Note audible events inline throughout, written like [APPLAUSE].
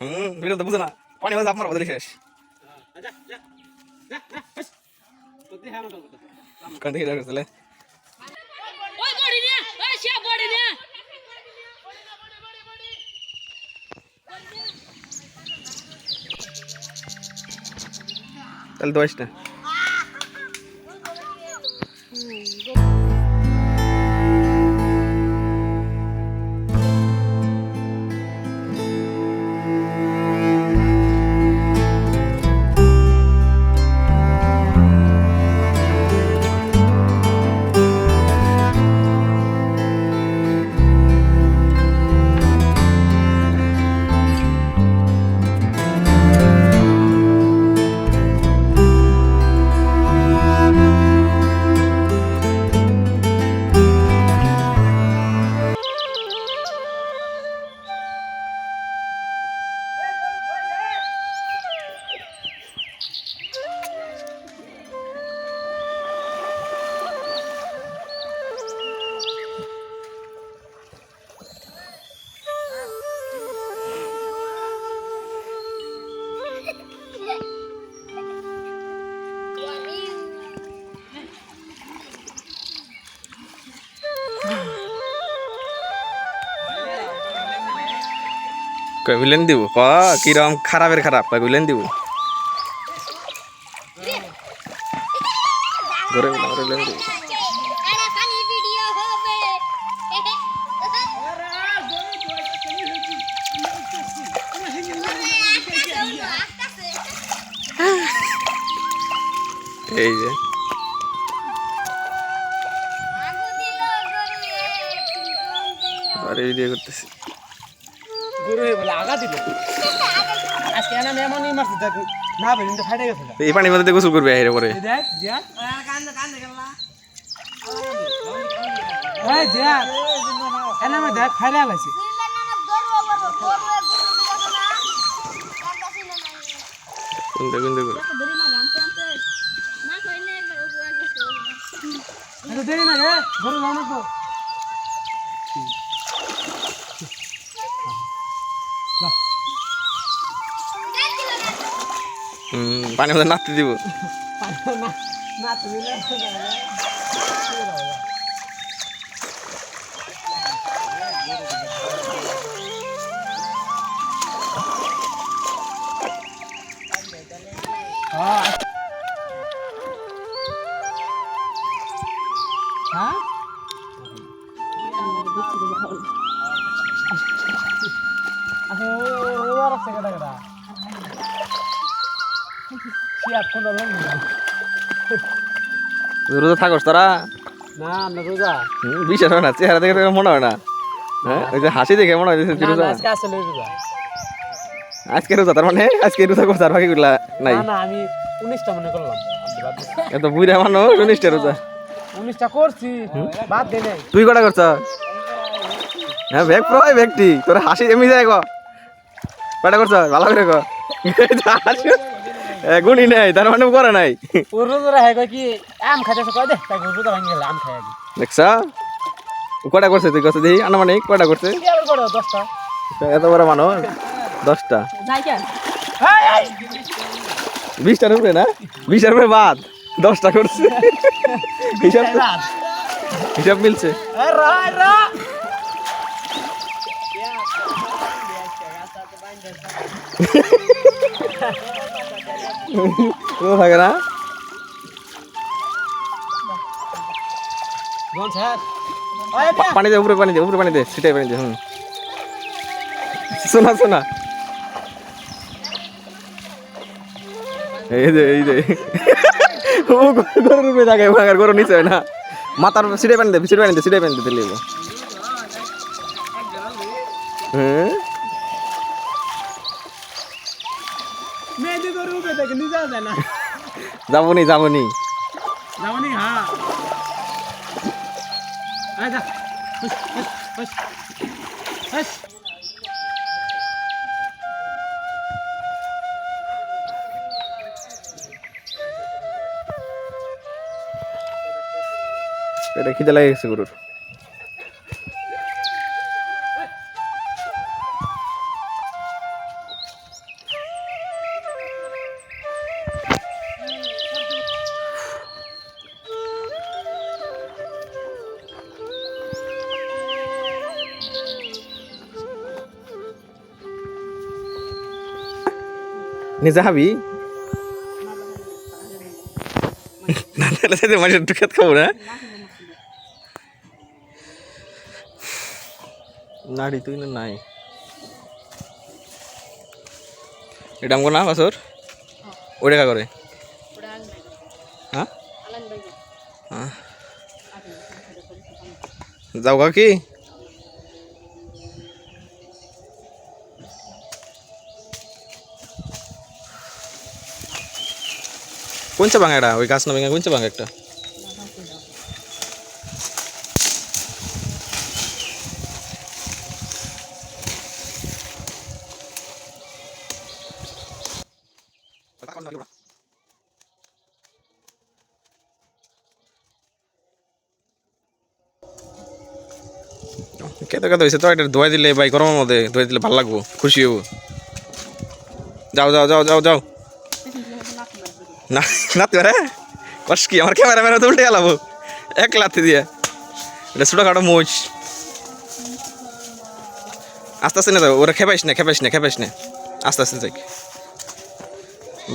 হুম বিড়াল তো বুঝে না পানি মাঝে আপনার বদলে শেষ কান থেকে যাবে তাহলে ওই বড়ি নে ওই সে বড়ি নে তাহলে তো বুলেন দিব? ক, কিরম খারাপের খারাপ? কয় বুলেন দিব? ঘরে ঘরে দিব। এই যে। ভিডিও করতেছি। গরু হয়ে বলে আগা দিল আজকে এনা মেমনই মারছি তাকে না বেরিন তো ফাটে গেছে। এই পানির মধ্যে গোসল করবে আইরে পরে। দেখ জিয়া কান্দে কান্দে গেলা এই জিয়া এনা মে দেখ ফাইরা লাইছে কোনটা কোনটা করে। দেরি না রে গরু যাও না তো। হুম পানির মধ্যে রোজা থাকস তোরা? না আমরা রোজা। বিশ্বাস হয় না চেহারা দেখে মনে হয় না? হ্যাঁ ওই যে হাসি দেখে মনে হয় রোজা? আজকে আসলে রোজা। আজকে রোজা তার মানে? আজকে রোজা করছে আর বাকি গুলা নাই। না আমি উনিশটা মনে করলাম এত বুড়া মানুষ উনিশটা রোজা। উনিশটা করছি বাদ দে নাই তুই কটা করছ? হ্যাঁ ব্যাগ প্রয় ব্যক্তি। তোর হাসি এমনি যায় গো কটা করছ? ভালো করে গো গুণি নাই তার মানে করে নাই। রোজা রাখে কয় কি আম খাইতেছে কয় দে তাই রোজা ভাঙি গেল আম খাই আগে। দেখছ? কটা করছে তুই করছে দেখি আনুমানিক কটা করছে? দশটা? এত বড় মানুষ? দশটা। বিশটার উপরে না? বিশটার উপরে বাদ। দশটা করছে। হিসাব হিসাব মিলছে। কোনো [LAUGHS] থাকে না? পানি দে উপরে পানি দে উপরে পানি দে সেটাই পানি দে হুম। শোনা শোনা। এই যে এই যে। ও গরুর উপরে থাকে ভাঙার গরু নিচে হয় না। মাথার সিটে পানি দে সিটে পানি দে সিটে পানি দিতে লিখব হ্যাঁ যাবনি যাবনি। যাবনি হ্যাঁ। এটা খিদে লাগে গেছে গরুর। নিজে হাবি না তাহলে সেদিন মানুষের টুকাত খাব না নাড়ি তুই না নাই এটা আমগো না বাসর ওটা কা করে হ্যাঁ হ্যাঁ। যাও গা কি কোনটা ভাঙা এটা? ওই গাছ না ভাঙা কোনটা ভাঙা একটা? কেতো কেতো হয়েছে তো, এটা ধোয়া দিলে ভাই গরমের মধ্যে ধোয়া দিলে ভালো লাগবো, খুশি হব। যাও যাও যাও যাও যাও। না, নাতি পারে কষ্ট কি, আমার ক্যামেরা ম্যারা তো উল্টে গেলাম এক লাথি দিয়ে। এটা ছোটোখাটো মোচ। আস্তে আস্তে না যাও ওরা খেপাইস না খেপাইস না খেপাইস না। আস্তে আস্তে যাই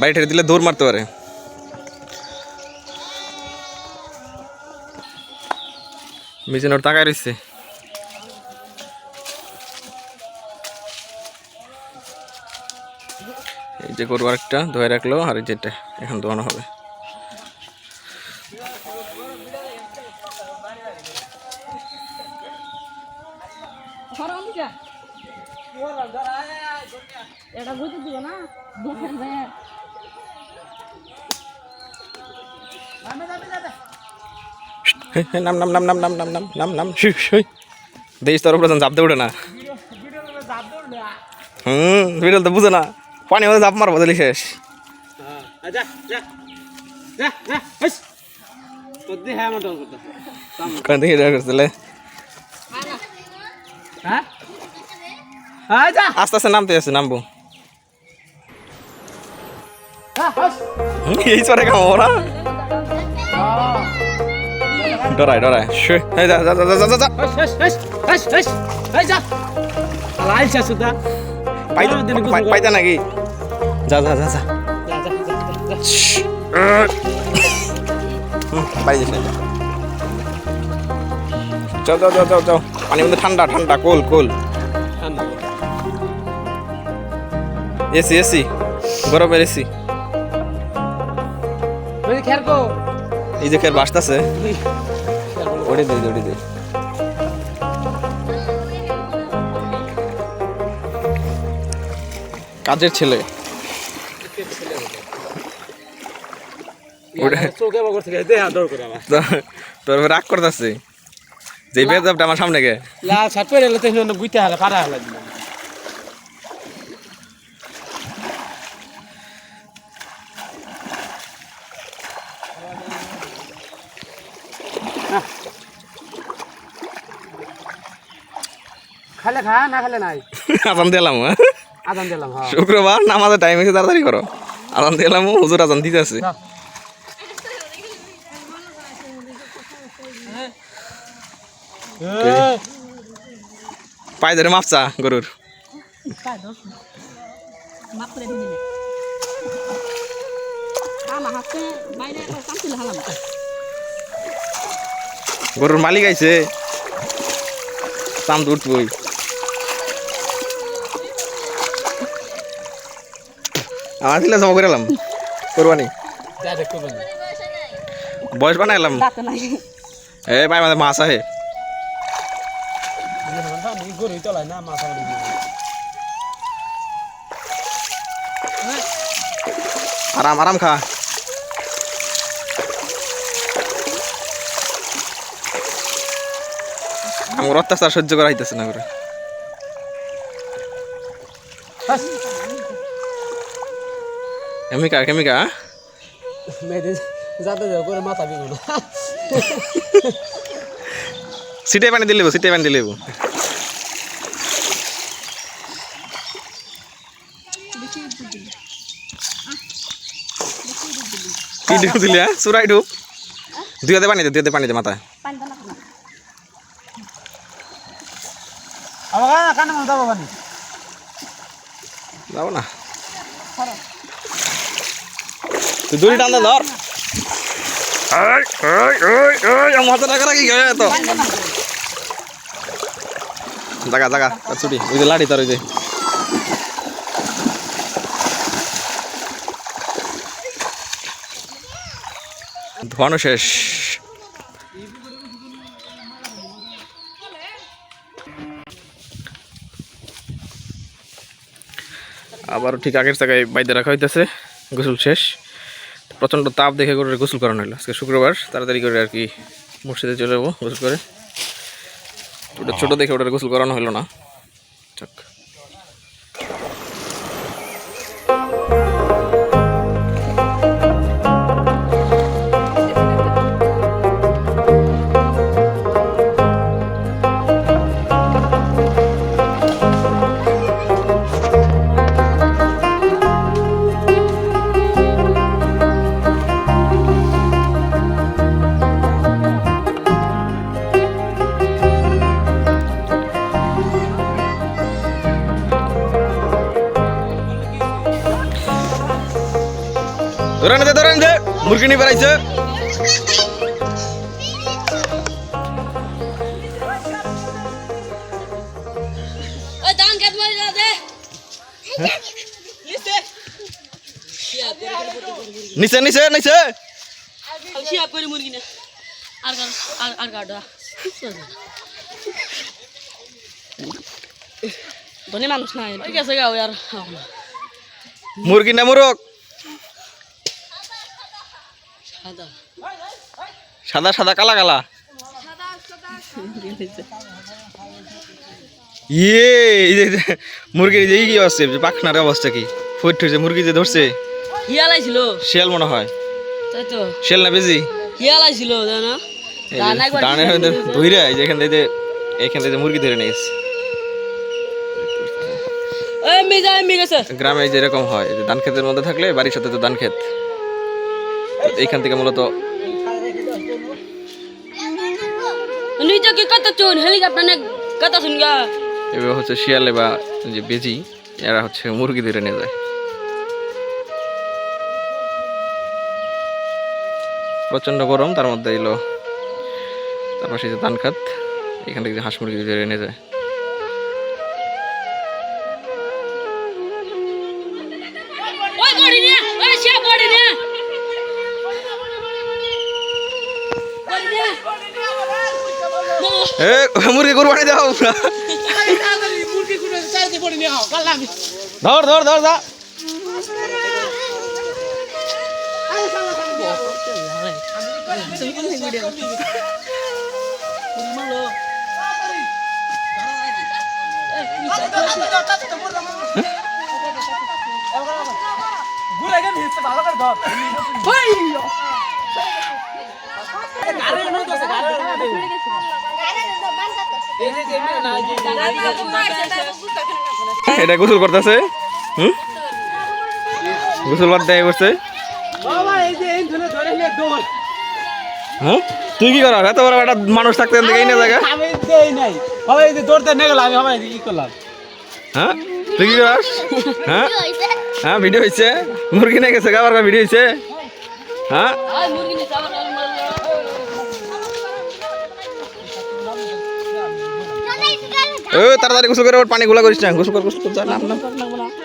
বাড়ি ঠেড়ে দিলে দৌড় মারতে পারে। মিশন ওর তাকায় রয়েছে এই যে গরু আরেকটা ধোয়া রাখল আর এই যেটা এখন ধোয়ানো হবে। এটা দিব না। নাম নাম নাম নাম নাম নাম নাম নাম নাম দেশ তোর উপরে জাপ উঠে না। হুম বিড়াল তো বুঝে না। পানি মধ্যে ধাপ মারবো তাহলে শেষ। দেখি করছিলে আস্তে আস্তে নামতে আছে নামবো। কাম ওরা। ডরায় ডরায়। শু যা যা যা যা যা যা। এই যা। নাকি? যা যা যা যাও যাও মধ্যে ঠান্ডা ঠান্ডা কোল কোল। এসি এসি গরমের এসি। এই যে বাসতাছে ওড়ে দে ওড়ে দে। কাজের ছেলে। তোর রাগ করতেছে? যে বেজাবটা আমার সামনে গে। লাল শার্ট পরে এলে তো বুইতে হালে পারা হালে খালে খা না খালে নাই। আজান দিলাম হ্যাঁ? আদান দিলাম হ্যাঁ। শুক্রবার নামাজের টাইম হয়েছে তাড়াতাড়ি করো। আজান দিলাম হুজুর আজান দিতে পায়ে ধরে মাপচা গরুর? গরুর মালিক আইছে। চাম বই আমার দিলে জমা করে এলাম। করবানি। বয়স বানাইলাম। এ ভাই আমাদের মাছ আহে। গরু চলায় না মাথা আরাম আরাম খা। আমার অত্যাচার সহ্য করা হইতেছে না করে কেমিকা কেমিকা? মেয়েদের যাতে যাও করে মাথা বিগো না সিটে পানি দিলে সিটে পানি দিলে কি ডুব দিলি হ্যাঁ? চুরাই ডুব দুই হাতে পানি দে দুই হাতে পানি দে মাথায়। পানি দাও না। আমার কানে যাব না? তুই দড়ি টান দে ধর। মাথা টাকা রাখি তো। জাগা জাগা তার ছুটি। ওই যে লাড়ি তার ওই যে। ধোয়ানো শেষ। আবার ঠিক আগের জায়গায় বাইদে রাখা হইতেছে, গোসল শেষ। প্রচণ্ড তাপ দেখে করে গোসল করানো হলো আজকে শুক্রবার, তাড়াতাড়ি করে আর কি মসজিদে চলে যাব গোসল করে। ওটা ছোটো দেখে ওটার গোসল করানো হলো না। যাক। মুরগি বেড়াইছে ওই দান খেত মারি যা দে। নিচে। নিচে নিচে ধনী মানুষ নাই। ঠিক আছে গাও আর মুরগি না মুরগ। সাদা। সাদা কালা কালা। ইয়ে মুরগির যে কি আছে পাখনার অবস্থা কি? ফুট মুরগি যে ধরছে। হিয়াল আইছিল। শিয়াল মনে হয়। তাই তো। শিয়াল না বেজি? হিয়াল আইছিল জানো? ডানে ধুইরা এখান থেকে এখান থেকে মুরগি ধরে গেছে গ্রামে যেরকম হয় ধান ক্ষেতের মধ্যে থাকলে বাড়ির সাথে তো ধান ক্ষেত। এইখান থেকে মূলত এবার হচ্ছে শিয়ালে বা যে বেজি এরা হচ্ছে মুরগি ধরে নিয়ে যায়। প্রচণ্ড গরম তার মধ্যে এলো তারপর সেই যে ধান খাত এখান থেকে হাঁস মুরগি ধরে নিয়ে যায়। এ মুরগি কোরবানি দাও ধর ধর ধর ধর। ঘুরে গেলে হিসতে ভালো করে ধর ওই গাড়ি নয় তো গাড়ি নয় এই যে এমনি না যে এটা গোসল করতেছে? হুম? গোসল দৌড় হ্যাঁ তুই কি কর এত বড় একটা মানুষ থাকতে এই না জায়গা? নাই এই দৌড়তে নিয়ে গেল আমি বাবা ই করলাম হ্যাঁ? তুই কি করাস হ্যাঁ? হ্যাঁ ভিডিও হয়েছে মুরগি নিয়ে গেছে আবার ভিডিও হয়েছে হ্যাঁ? নে ও তাড়াতাড়ি গোসল করে ওর পানি গুলা করিস না। গোসল কর গোসল নাম মারলো